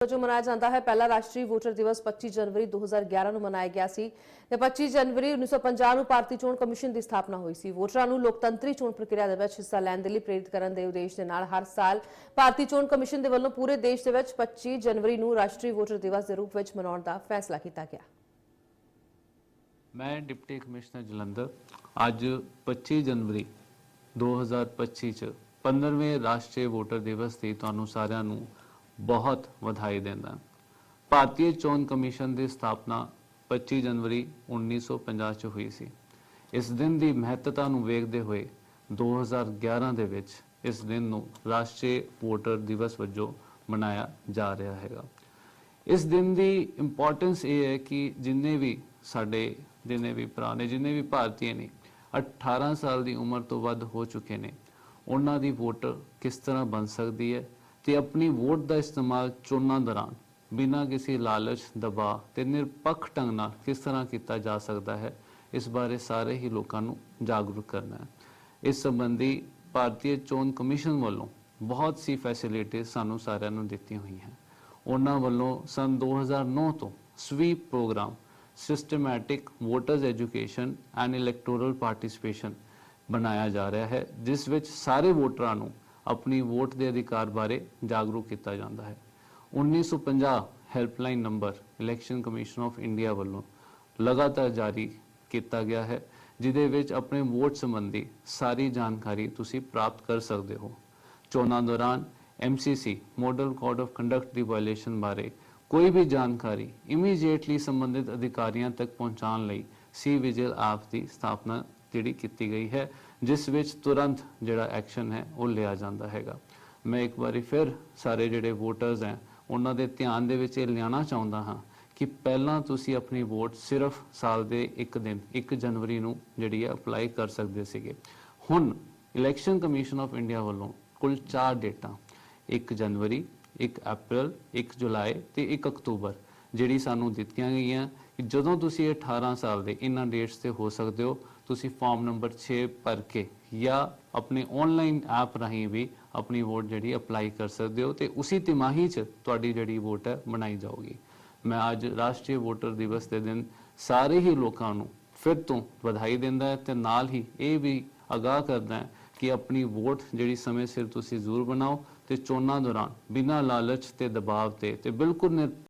ਜੋ ਮਨਾਇਆ ਜਾਂਦਾ ਹੈ। ਪਹਿਲਾ ਰਾਸ਼ਟਰੀ ਵੋਟਰ ਦਿਵਸ 25 ਜਨਵਰੀ 2011 ਨੂੰ ਮਨਾਇਆ ਗਿਆ ਸੀ ਤੇ 25 ਜਨਵਰੀ 1950 ਨੂੰ ਭਾਰਤੀ ਚੋਣ ਕਮਿਸ਼ਨ ਦੀ ਸਥਾਪਨਾ ਹੋਈ ਸੀ। ਵੋਟਰਾਂ ਨੂੰ ਲੋਕਤੰਤਰੀ ਚੋਣ ਪ੍ਰਕਿਰਿਆ ਦੇ ਵਿੱਚ ਹਿੱਸਾ ਲੈਣ ਦੇ ਲਈ ਪ੍ਰੇਰਿਤ ਕਰਨ ਦੇ ਉਦੇਸ਼ ਦੇ ਨਾਲ ਹਰ ਸਾਲ ਭਾਰਤੀ ਚੋਣ ਕਮਿਸ਼ਨ ਦੇ ਵੱਲੋਂ ਪੂਰੇ ਦੇਸ਼ ਦੇ ਵਿੱਚ 25 ਜਨਵਰੀ ਨੂੰ ਰਾਸ਼ਟਰੀ ਵੋਟਰ ਦਿਵਸ ਦੇ ਰੂਪ ਵਿੱਚ ਮਨਾਉਣ ਦਾ ਫੈਸਲਾ ਕੀਤਾ ਗਿਆ। ਮੈਂ ਡਿਪਟੀ ਕਮਿਸ਼ਨਰ ਜਲੰਧਰ। ਅੱਜ 25 ਜਨਵਰੀ 2025 ਚ 15ਵੇਂ ਰਾਸ਼ਟਰੀ ਵੋਟਰ ਦਿਵਸ ਤੇ ਤੁਹਾਨੂੰ ਸਾਰਿਆਂ ਨੂੰ ਬਹੁਤ ਵਧਾਈ ਦਿੰਦਾ। ਭਾਰਤੀ ਚੋਣ ਕਮਿਸ਼ਨ ਦੀ ਸਥਾਪਨਾ 25 ਜਨਵਰੀ 1950 ਚ ਹੋਈ ਸੀ। ਇਸ ਦਿਨ ਦੀ ਮਹੱਤਤਾ ਨੂੰ ਵੇਖਦੇ ਹੋਏ 2011 ਦੇ ਵਿੱਚ ਇਸ ਦਿਨ ਨੂੰ ਰਾਸ਼ਟਰੀ ਵੋਟਰ ਦਿਵਸ ਵਜੋਂ ਮਨਾਇਆ ਜਾ ਰਿਹਾ ਹੈਗਾ। ਇਸ ਦਿਨ ਦੀ ਇੰਪੋਰਟੈਂਸ ਇਹ ਹੈ ਕਿ ਜਿੰਨੇ ਵੀ ਸਾਡੇ ਜਿੰਨੇ ਵੀ ਪੁਰਾਣੇ, ਜਿੰਨੇ ਵੀ ਭਾਰਤੀ ਨੇ 18 ਸਾਲ ਦੀ ਉਮਰ ਤੋਂ ਵੱਧ ਹੋ ਚੁੱਕੇ ਨੇ, ਉਹਨਾਂ ਦੀ ਵੋਟਰ ਕਿਸ ਤਰ੍ਹਾਂ ਬਣ ਸਕਦੀ ਹੈ ਤੇ ਆਪਣੀ ਵੋਟ ਦਾ ਇਸਤੇਮਾਲ ਚੋਣਾਂ ਦੌਰਾਨ ਬਿਨਾਂ ਕਿਸੇ ਲਾਲਚ, ਦਬਾਅ ਤੇ ਨਿਰਪੱਖ ਢੰਗ ਨਾਲ ਕਿਸ ਤਰ੍ਹਾਂ ਕੀਤਾ ਜਾ ਸਕਦਾ ਹੈ, ਇਸ ਬਾਰੇ ਸਾਰੇ ਹੀ ਲੋਕਾਂ ਨੂੰ ਜਾਗਰੂਕ ਕਰਨਾ ਹੈ। ਇਸ ਸੰਬੰਧੀ ਭਾਰਤੀ ਚੋਣ ਕਮਿਸ਼ਨ ਵੱਲੋਂ ਬਹੁਤ ਸੀ ਫੈਸਿਲਿਟੀਆਂ ਸਾਨੂੰ ਸਾਰਿਆਂ ਨੂੰ ਦਿੱਤੀਆਂ ਹੋਈਆਂ ਉਹਨਾਂ ਵੱਲੋਂ ਸਨ 2009 ਤੋਂ SVEEP programme systematic voters education and electoral participation ਬਣਾਇਆ ਜਾ ਰਿਹਾ ਹੈ, ਜਿਸ ਵਿੱਚ ਸਾਰੇ ਵੋਟਰਾਂ ਨੂੰ ਆਪਣੀ ਵੋਟ ਦੇ ਅਧਿਕਾਰ ਬਾਰੇ ਜਾਗਰੂਕ ਕੀਤਾ ਜਾਂਦਾ ਹੈ। 1950 helpline number Election Commission of India ਵੱਲੋਂ ਲਗਾਤਾਰ ਜਾਰੀ ਕੀਤਾ ਗਿਆ ਹੈ, ਜਿਹਦੇ ਵਿੱਚ ਆਪਣੇ ਵੋਟ ਸੰਬੰਧੀ ਸਾਰੀ ਜਾਣਕਾਰੀ ਤੁਸੀਂ ਪ੍ਰਾਪਤ ਕਰ ਸਕਦੇ ਹੋ। ਚੋਣਾਂ ਦੌਰਾਨ MCC model code of conduct the violation ਬਾਰੇ ਕੋਈ ਵੀ ਜਾਣਕਾਰੀ ਇਮੀਡੀਏਟਲੀ ਸੰਬੰਧਿਤ ਅਧਿਕਾਰੀਆਂ ਤੱਕ ਪਹੁੰਚਾਉਣ ਲਈ ਸੀ ਵਿਜਿਲ ਐਪ ਦੀ ਸਥਾਪਨਾ ਜਿਹੜੀ ਕੀਤੀ ਗਈ ਹੈ, ਜਿਸ ਵਿੱਚ ਤੁਰੰਤ ਜਿਹੜਾ ਐਕਸ਼ਨ ਹੈ, ਉਹ ਲਿਆ ਜਾਂਦਾ ਹੈਗਾ। ਮੈਂ ਇੱਕ ਵਾਰੀ ਫਿਰ ਸਾਰੇ ਜਿਹੜੇ ਵੋਟਰਸ ਹੈ, ਉਹਨਾਂ ਦੇ ਧਿਆਨ ਦੇ ਵਿੱਚ ਇਹ ਲਿਆਉਣਾ ਚਾਹੁੰਦਾ ਹਾਂ ਕਿ ਪਹਿਲਾਂ ਤੁਸੀਂ ਆਪਣੀ ਵੋਟ ਸਿਰਫ ਸਾਲ ਦੇ ਇੱਕ ਦਿਨ 1 ਜਨਵਰੀ ਨੂੰ ਜਿਹੜੀ ਹੈ, ਅਪਲਾਈ ਕਰ ਸਕਦੇ ਸੀਗੇ। ਹੁਣ ਇਲੈਕਸ਼ਨ ਕਮਿਸ਼ਨ ਆਫ ਇੰਡੀਆ ਵੱਲੋਂ ਕੁੱਲ 4 ਡੇਟਾਂ 1 ਜਨਵਰੀ 1 ਅਪ੍ਰੈਲ 1 ਜੁਲਾਈ ਤੇ 1 ਅਕਤੂਬਰ, ਜਿਹੜੀ ਸਾਨੂੰ ਦਿੱਤੀਆਂ ਗਈਆਂ ਕਿ ਜਦੋਂ ਤੁਸੀਂ 18 ਸਾਲ ਦੇ ਇਹਨਾਂ ਡੇਟਸ ਤੇ ਹੋ ਸਕਦੇ ਹੋ, ਤੁਸੀਂ ਫਾਰਮ ਨੰਬਰ 6 ਭਰ ਕੇ ਜਾਂ ਆਪਣੇ ਆਨਲਾਈਨ ਐਪ ਰਾਹੀਂ ਵੀ ਆਪਣੀ ਵੋਟ ਜਿਹੜੀ ਅਪਲਾਈ ਕਰ ਸਕਦੇ ਹੋ ਤੇ ਉਸੇ ਤਿਮਾਹੀ 'ਚ ਤੁਹਾਡੀ ਜਿਹੜੀ ਵੋਟ ਹੈ ਬਣਾਈ ਜਾਊਗੀ। ਮੈਂ ਅੱਜ ਰਾਸ਼ਟਰੀ ਵੋਟਰ ਦਿਵਸ ਦੇ ਦਿਨ ਸਾਰੇ ਹੀ ਲੋਕਾਂ ਨੂੰ ਫਿਰ ਤੋਂ ਵਧਾਈ ਦਿੰਦਾ ਹੈ ਤੇ ਨਾਲ ਹੀ ਇਹ ਵੀ ਅਗਾਹ ਕਰਦਾ ਹੈ ਕਿ ਆਪਣੀ ਵੋਟ ਜਿਹੜੀ ਸਮੇਂ ਸਿਰ ਤੁਸੀਂ ਜ਼ਰੂਰ ਬਣਾਓ ਤੇ ਚੋਣਾਂ ਦੌਰਾਨ ਬਿਨਾਂ ਲਾਲਚ ਤੇ ਦਬਾਅ ਤੇ ਤੇ ਬਿਲਕੁਲ ਨਿਰ